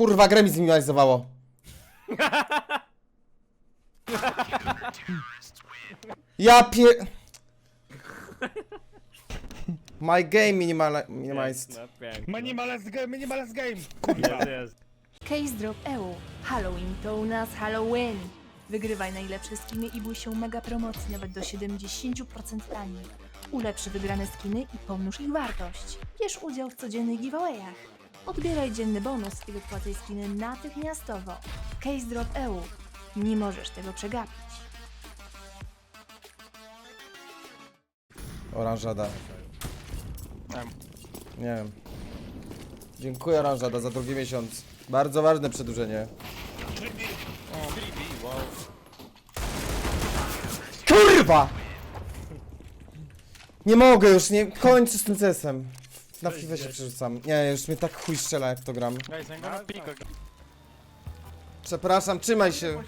Kurwa, grę mi zminimalizowało. Ja pie... My game minimali... minimalized. Minimalist game, minimalist game! Jest, jest. Case Drop EU. Halloween to u nas Halloween. Wygrywaj najlepsze skiny i bój się mega promocji nawet do 70% taniej. Ulepsz wygrane skiny i pomnóż ich wartość. Bierz udział w codziennych giveawayach. Odbieraj dzienny bonus i wypłacaj skiny natychmiastowo. Case Drop EU. Nie możesz tego przegapić. Oranżada. Nie wiem. Dziękuję Oranżada za drugi miesiąc. Bardzo ważne przedłużenie. Kurwa! Nie mogę już, nie kończę z tym CS-em. Na FIFA się przerzucam. Nie, już mnie tak chuj strzela jak to gram. Guys, I'm gonna pick a Przepraszam, trzymaj się.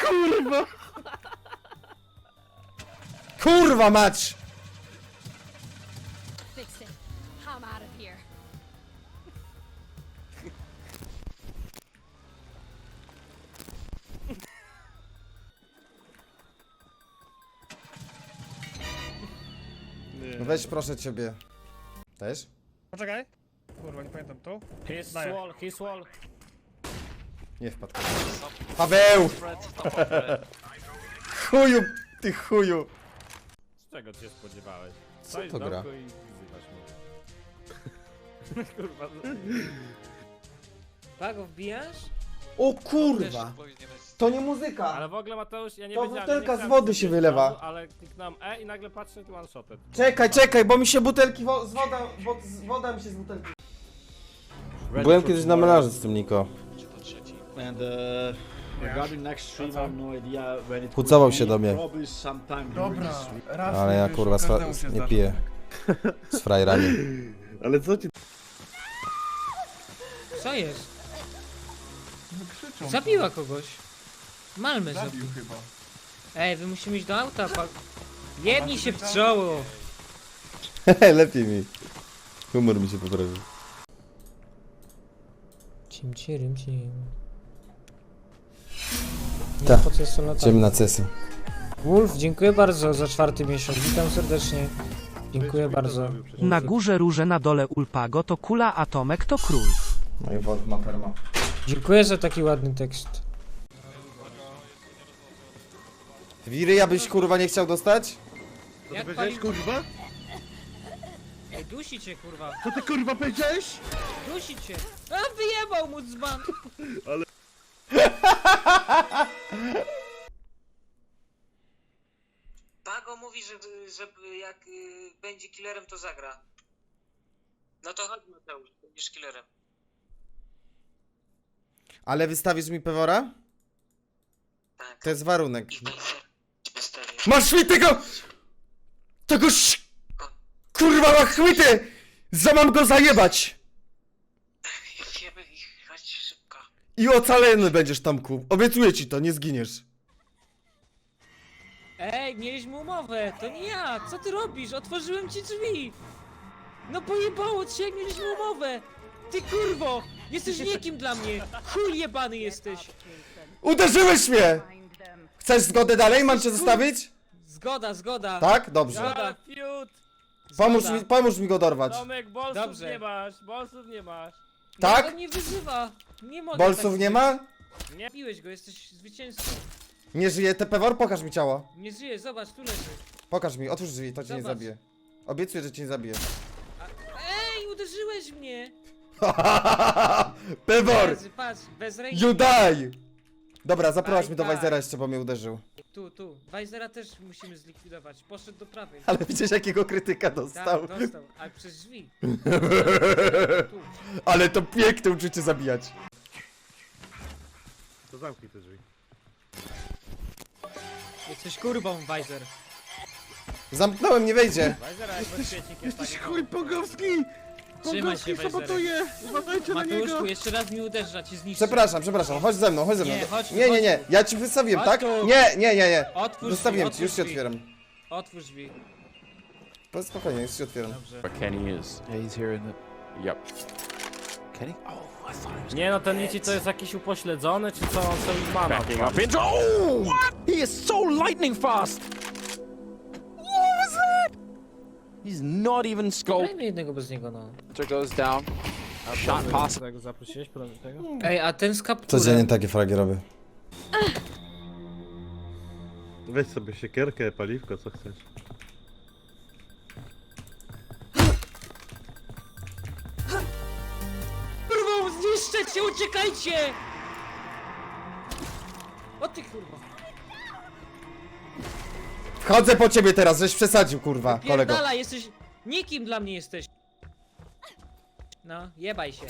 Kurwa! Kurwa mać! No weź proszę ciebie. Też? Poczekaj. Kurwa, nie pamiętam tu. His Daję. wall, his wall. Nie wpadł. Paweł! Chuju, ty chuju. Z czego cię spodziewałeś? Co to gra? i wzywasz mnie. Kurwa, Pago, wbijasz? O kurwa! To nie muzyka! ale w ogóle Mateusz, ja nie To wiedziałem, butelka nie z wody się wylewa. znowu, Ale kliknąłem E i nagle patrzę, tu one shoted. Czekaj, czekaj, bo mi się butelki wo z woda, wo z woda mi się z butelki. Byłem kiedyś na melanży z tym Niko. And uh, regarding next stream, I have no idea when it Pucował will się be. do mnie. Probably sometime during Dobra, this week. raz Ale ja kurwa z fra- nie piję. Z frajerami. Ale co ci Co jest? No krzyczą. Zabiła kogoś. Malmy zabił. Zabił chyba. Ej, wy musimy iść do auta, pa... Jednij się w czoło! Lepiej mi. Humor mi się poprawił. Cim, cim, cim. Tak. Po co jest to latanie? Idziemy na cesy. Wolf, dziękuję bardzo za czwarty miesiąc. Witam serdecznie. Dziękuję bardzo. Na górze róże, na dole ulpago, to kula, a Tomek to król. No i Wolf ma perma. Dziękuję za taki ładny tekst. Wiry, ja byś kurwa nie chciał dostać? Jak powiedziałeś, kurwa? Ej, dusi cię, kurwa. Co ty kurwa powiedziałeś? Dusi cię. A, wyjebał mu dzban. Pago mówi, że, że jak y, będzie killerem, to zagra. No to chodź Mateusz, będziesz killerem. Ale wystawisz mi pewora? Tak. To jest warunek. I ci wystawię. Masz mi tego! Tego ś... Kurwa ma chwyty! Za mam go zajebać! Wiemy ich, chodź szybko. I ocalony będziesz Tomku. Obiecuję ci to, nie zginiesz. Ej, mieliśmy umowę. To nie ja. Co ty robisz? Otworzyłem ci drzwi. No pojebało cię, jak mieliśmy umowę. Ty kurwo! Jesteś nikim dla mnie. Chuj jebany jesteś. Uderzyłeś mnie! Chcesz zgodę dalej? Mam cię zostawić? Zgoda, zgoda. Tak? Dobrze. Zgoda. Fiut! Pomóż mi, pomóż mi go dorwać. Tomek, bolsów Dobrze. nie masz, bolsów nie masz. Tak? On mnie wyzywa. Nie mogę Bolsów tak nie ma? Nie. Biłeś go, jesteś zwycięzcą. Nie żyje te pewor? Pokaż mi ciało. Nie żyje, zobacz, tu leży. Pokaż mi, otwórz drzwi, to cię nie Zobacz. zabije. Obiecuję, że cię nie zabije. Ej, uderzyłeś mnie. Pewor! Patrz, patrz, bez ręki. You die! Dobra, zaprowadź mnie do bye. Wajzera jeszcze, bo mnie uderzył. Tu, tu. Wajzera też musimy zlikwidować. Poszedł do prawej. Ale widzisz jakiego krytyka dostał. Tak, dostał, ale przez drzwi. Tu. Ale to piękne uczucie zabijać. To zamknij te drzwi. Jesteś kurwą, Wajzer. Zamknąłem, nie wejdzie. Wajzera jest Jesteś taki chuj Pogowski! Trzymaj się, Pogowski Wajzerek. sabotuje! Uważajcie na niego! Mateuszku, jeszcze raz mi uderza, ci zniszczę. Przepraszam, przepraszam, chodź ze mną, chodź ze mną. Nie, chodź, nie, nie, nie, ja ci wystawiłem, Chodź tak? tu. Nie, nie, nie, nie. Otwórz Zostawiłem drzwi, ci, już ci otwórz drzwi. otwieram. Otwórz drzwi. To Spokojnie, już ci otwieram. Dobrze. Where Kenny is. Yeah, he's here in the Yep. Nie no, ten Nici to jest jakiś upośledzony, czy co? On co ich mana Backing up into. Oh! He is so lightning fast! He's not even scoped. Dajmy jednego bez niego, no. goes down. Shot possible. Tego zaprosiłeś tego? Ej, a ten z kapturem... Codziennie takie fragi robię. Weź sobie siekierkę, paliwko, co chcesz. Kurwa, zniszczę cię, uciekajcie! Wchodzę po ciebie teraz, żeś przesadził, kurwa, kolego. Pierdala, jesteś... Nikim dla mnie jesteś. No, jebaj się.